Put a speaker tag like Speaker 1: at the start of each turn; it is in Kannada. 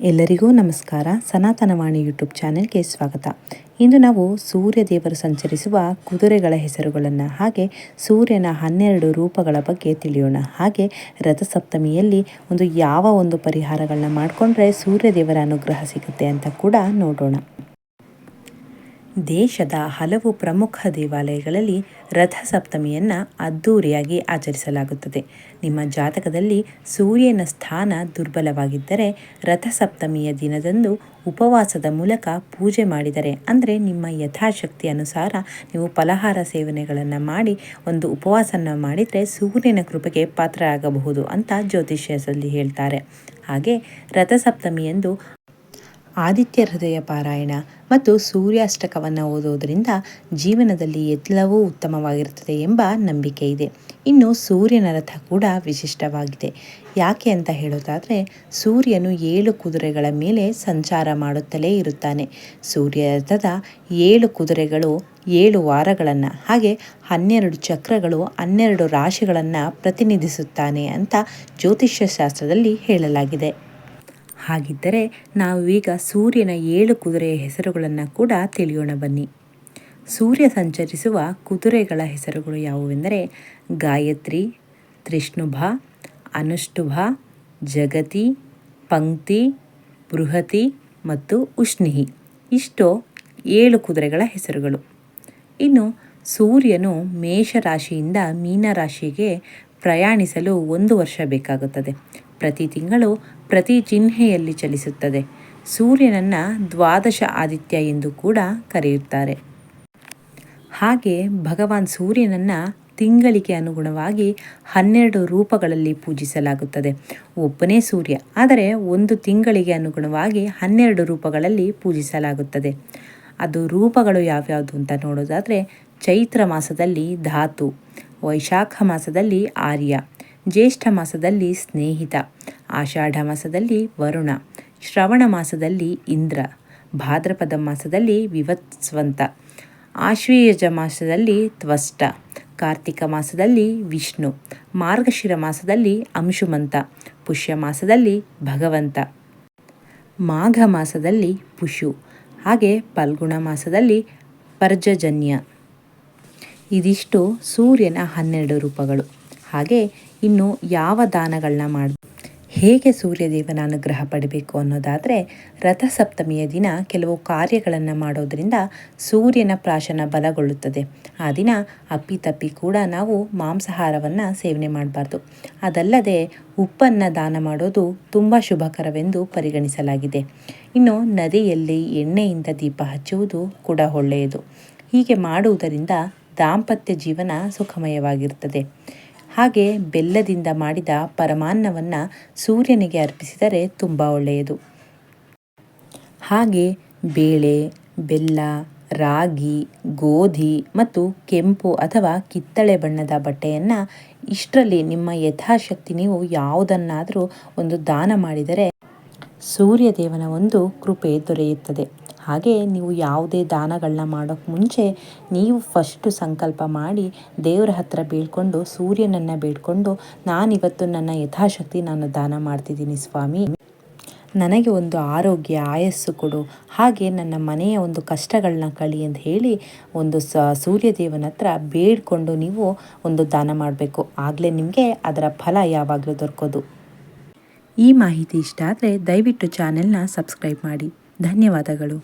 Speaker 1: ಎಲ್ಲರಿಗೂ ನಮಸ್ಕಾರ. ಸನಾತನವಾಣಿ ಯೂಟ್ಯೂಬ್ ಚಾನೆಲ್ಗೆ ಸ್ವಾಗತ. ಇಂದು ನಾವು ಸೂರ್ಯ ದೇವರು ಸಂಚರಿಸುವ ಕುದುರೆಗಳ ಹೆಸರುಗಳನ್ನು ಹಾಗೆ ಸೂರ್ಯನ ಹನ್ನೆರಡು ರೂಪಗಳ ಬಗ್ಗೆ ತಿಳಿಯೋಣ. ಹಾಗೆ ರಥಸಪ್ತಮಿಯಲ್ಲಿ ಒಂದು ಯಾವ ಒಂದು ಪರಿಹಾರಗಳನ್ನ ಮಾಡಿಕೊಂಡ್ರೆ ಸೂರ್ಯ ದೇವರ ಅನುಗ್ರಹ ಸಿಗುತ್ತೆ ಅಂತ ಕೂಡ ನೋಡೋಣ. ದೇಶದ ಹಲವು ಪ್ರಮುಖ ದೇವಾಲಯಗಳಲ್ಲಿ ರಥಸಪ್ತಮಿಯನ್ನು ಅದ್ಧೂರಿಯಾಗಿ ಆಚರಿಸಲಾಗುತ್ತದೆ. ನಿಮ್ಮ ಜಾತಕದಲ್ಲಿ ಸೂರ್ಯನ ಸ್ಥಾನ ದುರ್ಬಲವಾಗಿದ್ದರೆ ರಥಸಪ್ತಮಿಯ ದಿನದಂದು ಉಪವಾಸದ ಮೂಲಕ ಪೂಜೆ ಮಾಡಿದರೆ ಅಂದರೆ ನಿಮ್ಮ ಯಥಾಶಕ್ತಿ ಅನುಸಾರ ನೀವು ಫಲಹಾರ ಸೇವನೆಗಳನ್ನು ಮಾಡಿ ಒಂದು ಉಪವಾಸನ ಮಾಡಿದರೆ ಸೂರ್ಯನ ಕೃಪೆಗೆ ಪಾತ್ರರಾಗಬಹುದು ಅಂತ ಜ್ಯೋತಿಷ್ಯದಲ್ಲಿ ಹೇಳ್ತಾರೆ. ಹಾಗೆ ರಥಸಪ್ತಮಿಯಂದು ಆದಿತ್ಯ ಹೃದಯ ಪಾರಾಯಣ ಮತ್ತು ಸೂರ್ಯಾಷ್ಟಕವನ್ನು ಓದುವುದರಿಂದ ಜೀವನದಲ್ಲಿ ಎಲ್ಲವೂ ಉತ್ತಮವಾಗಿರುತ್ತದೆ ಎಂಬ ನಂಬಿಕೆ ಇದೆ. ಇನ್ನು ಸೂರ್ಯನ ರಥ ಕೂಡ ವಿಶಿಷ್ಟವಾಗಿದೆ. ಯಾಕೆ ಅಂತ ಹೇಳೋದಾದರೆ ಸೂರ್ಯನು ಏಳು ಕುದುರೆಗಳ ಮೇಲೆ ಸಂಚಾರ ಮಾಡುತ್ತಲೇ ಇರುತ್ತಾನೆ. ಸೂರ್ಯ ರಥದ ಏಳು ಕುದುರೆಗಳು ಏಳು ವಾರಗಳನ್ನು, ಹಾಗೆ ಹನ್ನೆರಡು ಚಕ್ರಗಳು ಹನ್ನೆರಡು ರಾಶಿಗಳನ್ನು ಪ್ರತಿನಿಧಿಸುತ್ತಾನೆ ಅಂತ ಜ್ಯೋತಿಷ್ಯ ಶಾಸ್ತ್ರದಲ್ಲಿ ಹೇಳಲಾಗಿದೆ. ಹಾಗಿದ್ದರೆ ನಾವು ಈಗ ಸೂರ್ಯನ ಏಳು ಕುದುರೆಯ ಹೆಸರುಗಳನ್ನು ಕೂಡ ತಿಳಿಯೋಣ ಬನ್ನಿ. ಸೂರ್ಯ ಸಂಚರಿಸುವ ಕುದುರೆಗಳ ಹೆಸರುಗಳು ಯಾವುವೆಂದರೆ ಗಾಯತ್ರಿ ತ್ರಿಷ್ಣುಭ ಅನುಷ್ಠುಭ, ಜಗತಿ, ಪಂಕ್ತಿ, ಬೃಹತಿ ಮತ್ತು ಉಷ್ಣಿಹಿ. ಇಷ್ಟು ಏಳು ಕುದುರೆಗಳ ಹೆಸರುಗಳು. ಇನ್ನು ಸೂರ್ಯನು ಮೇಷರಾಶಿಯಿಂದ ಮೀನರಾಶಿಗೆ ಪ್ರಯಾಣಿಸಲು ಒಂದು ವರ್ಷ ಬೇಕಾಗುತ್ತದೆ. ಪ್ರತಿ ತಿಂಗಳು ಪ್ರತಿ ಚಿಹ್ನೆಯಲ್ಲಿ ಚಲಿಸುತ್ತದೆ. ಸೂರ್ಯನನ್ನು ದ್ವಾದಶ ಆದಿತ್ಯ ಎಂದು ಕೂಡ ಕರೆಯುತ್ತಾರೆ. ಹಾಗೆ ಭಗವಾನ್ ಸೂರ್ಯನನ್ನು ತಿಂಗಳಿಗೆ ಅನುಗುಣವಾಗಿ ಹನ್ನೆರಡು ರೂಪಗಳಲ್ಲಿ ಪೂಜಿಸಲಾಗುತ್ತದೆ. ಒಬ್ಬನೇ ಸೂರ್ಯ, ಆದರೆ ಒಂದು ತಿಂಗಳಿಗೆ ಅನುಗುಣವಾಗಿ ಹನ್ನೆರಡು ರೂಪಗಳಲ್ಲಿ ಪೂಜಿಸಲಾಗುತ್ತದೆ. ಅದು ರೂಪಗಳು ಯಾವ್ಯಾವುದು ಅಂತ ನೋಡೋದಾದರೆ, ಚೈತ್ರ ಮಾಸದಲ್ಲಿ ಧಾತು, ವೈಶಾಖ ಮಾಸದಲ್ಲಿ ಆರ್ಯ, ಜ್ಯೇಷ್ಠ ಮಾಸದಲ್ಲಿ ಸ್ನೇಹಿತ ಆಷಾಢ ಮಾಸದಲ್ಲಿ ವರುಣ, ಶ್ರವಣ ಮಾಸದಲ್ಲಿ ಇಂದ್ರ, ಭಾದ್ರಪದ ಮಾಸದಲ್ಲಿ ವಿವತ್ಸ್ವಂತ, ಆಶ್ವೇಯಜ ಮಾಸದಲ್ಲಿ ತ್ವಷ್ಟ, ಕಾರ್ತಿಕ ಮಾಸದಲ್ಲಿ ವಿಷ್ಣು, ಮಾರ್ಗಶಿರ ಮಾಸದಲ್ಲಿ ಅಂಶುಮಂತ, ಪುಷ್ಯ ಮಾಸದಲ್ಲಿ ಭಗವಂತ. ಮಾಘ ಮಾಸದಲ್ಲಿ ಪುಷು, ಹಾಗೆ ಫಲ್ಗುಣ ಮಾಸದಲ್ಲಿ ಪರ್ಜಜನ್ಯ. ಇದಿಷ್ಟು ಸೂರ್ಯನ ಹನ್ನೆರಡು ರೂಪಗಳು. ಹಾಗೆ ಇನ್ನು ಯಾವ ದಾನಗಳನ್ನ ಮಾಡಿ ಹೇಗೆ ಸೂರ್ಯದೇವನ ಅನುಗ್ರಹ ಪಡಬೇಕು ಅನ್ನೋದಾದರೆ ರಥಸಪ್ತಮಿಯ ದಿನ ಕೆಲವು ಕಾರ್ಯಗಳನ್ನು ಮಾಡೋದರಿಂದ ಸೂರ್ಯನ ಪ್ರಾಶನ ಬಲಗೊಳ್ಳುತ್ತದೆ. ಆ ದಿನ ಅಪ್ಪಿತಪ್ಪಿ ಕೂಡ ನಾವು ಮಾಂಸಾಹಾರವನ್ನು ಸೇವನೆ ಮಾಡಬಾರ್ದು. ಅದಲ್ಲದೆ ಉಪ್ಪನ್ನು ದಾನ ಮಾಡೋದು ತುಂಬ ಶುಭಕರವೆಂದು ಪರಿಗಣಿಸಲಾಗಿದೆ. ಇನ್ನು ನದಿಯಲ್ಲಿ ಎಣ್ಣೆಯಿಂದ ದೀಪ ಹಚ್ಚುವುದು ಕೂಡ ಒಳ್ಳೆಯದು. ಹೀಗೆ ಮಾಡುವುದರಿಂದ ದಾಂಪತ್ಯ ಜೀವನ ಸುಖಮಯವಾಗಿರುತ್ತದೆ ಹಾಗೆ ಬೆಲ್ಲದಿಂದ ಮಾಡಿದ ಪರಮಾನ್ನವನ್ನು ಸೂರ್ಯನಿಗೆ ಅರ್ಪಿಸಿದರೆ ತುಂಬ ಒಳ್ಳೆಯದು. ಹಾಗೆ ಬೇಳೆ, ಬೆಲ್ಲ, ರಾಗಿ, ಗೋಧಿ ಮತ್ತು ಕೆಂಪು ಅಥವಾ ಕಿತ್ತಳೆ ಬಣ್ಣದ ಬಟ್ಟೆಯನ್ನು ಇಷ್ಟರಲ್ಲಿ ನಿಮ್ಮ ಯಥಾಶಕ್ತಿ ನೀವು ಯಾವುದನ್ನಾದರೂ ಒಂದು ದಾನ ಮಾಡಿದರೆ ಸೂರ್ಯದೇವನ ಒಂದು ಕೃಪೆ ದೊರೆಯುತ್ತದೆ. ಹಾಗೆ ನೀವು ಯಾವುದೇ ದಾನಗಳನ್ನ ಮಾಡೋಕ್ಕೆ ಮುಂಚೆ ನೀವು ಫಸ್ಟು ಸಂಕಲ್ಪ ಮಾಡಿ ದೇವರ ಹತ್ರ ಬೀಳ್ಕೊಂಡು ಸೂರ್ಯನನ್ನು ಬೇಡ್ಕೊಂಡು ನಾನಿವತ್ತು ನನ್ನ ಯಥಾಶಕ್ತಿ ನಾನು ದಾನ ಮಾಡ್ತಿದ್ದೀನಿ ಸ್ವಾಮಿ. ನನಗೆ ಒಂದು ಆರೋಗ್ಯ ಆಯಸ್ಸು ಕೊಡು. ಹಾಗೆ ನನ್ನ ಮನೆಯ ಒಂದು ಕಷ್ಟಗಳನ್ನ ಕಳಿ ಅಂತ ಹೇಳಿ ಒಂದು ಸ ಸೂರ್ಯದೇವನ ಹತ್ರ ಬೇಡ್ಕೊಂಡು ನೀವು ಒಂದು ದಾನ ಮಾಡಬೇಕು. ಆಗಲೇ ನಿಮಗೆ ಅದರ ಫಲ ಯಾವಾಗಲೂ ದೊರಕೋದು. ಈ ಮಾಹಿತಿ ಇಷ್ಟ ಆದರೆ ದಯವಿಟ್ಟು ಚಾನೆಲ್ನ ಸಬ್ಸ್ಕ್ರೈಬ್ ಮಾಡಿ. ಧನ್ಯವಾದಗಳು.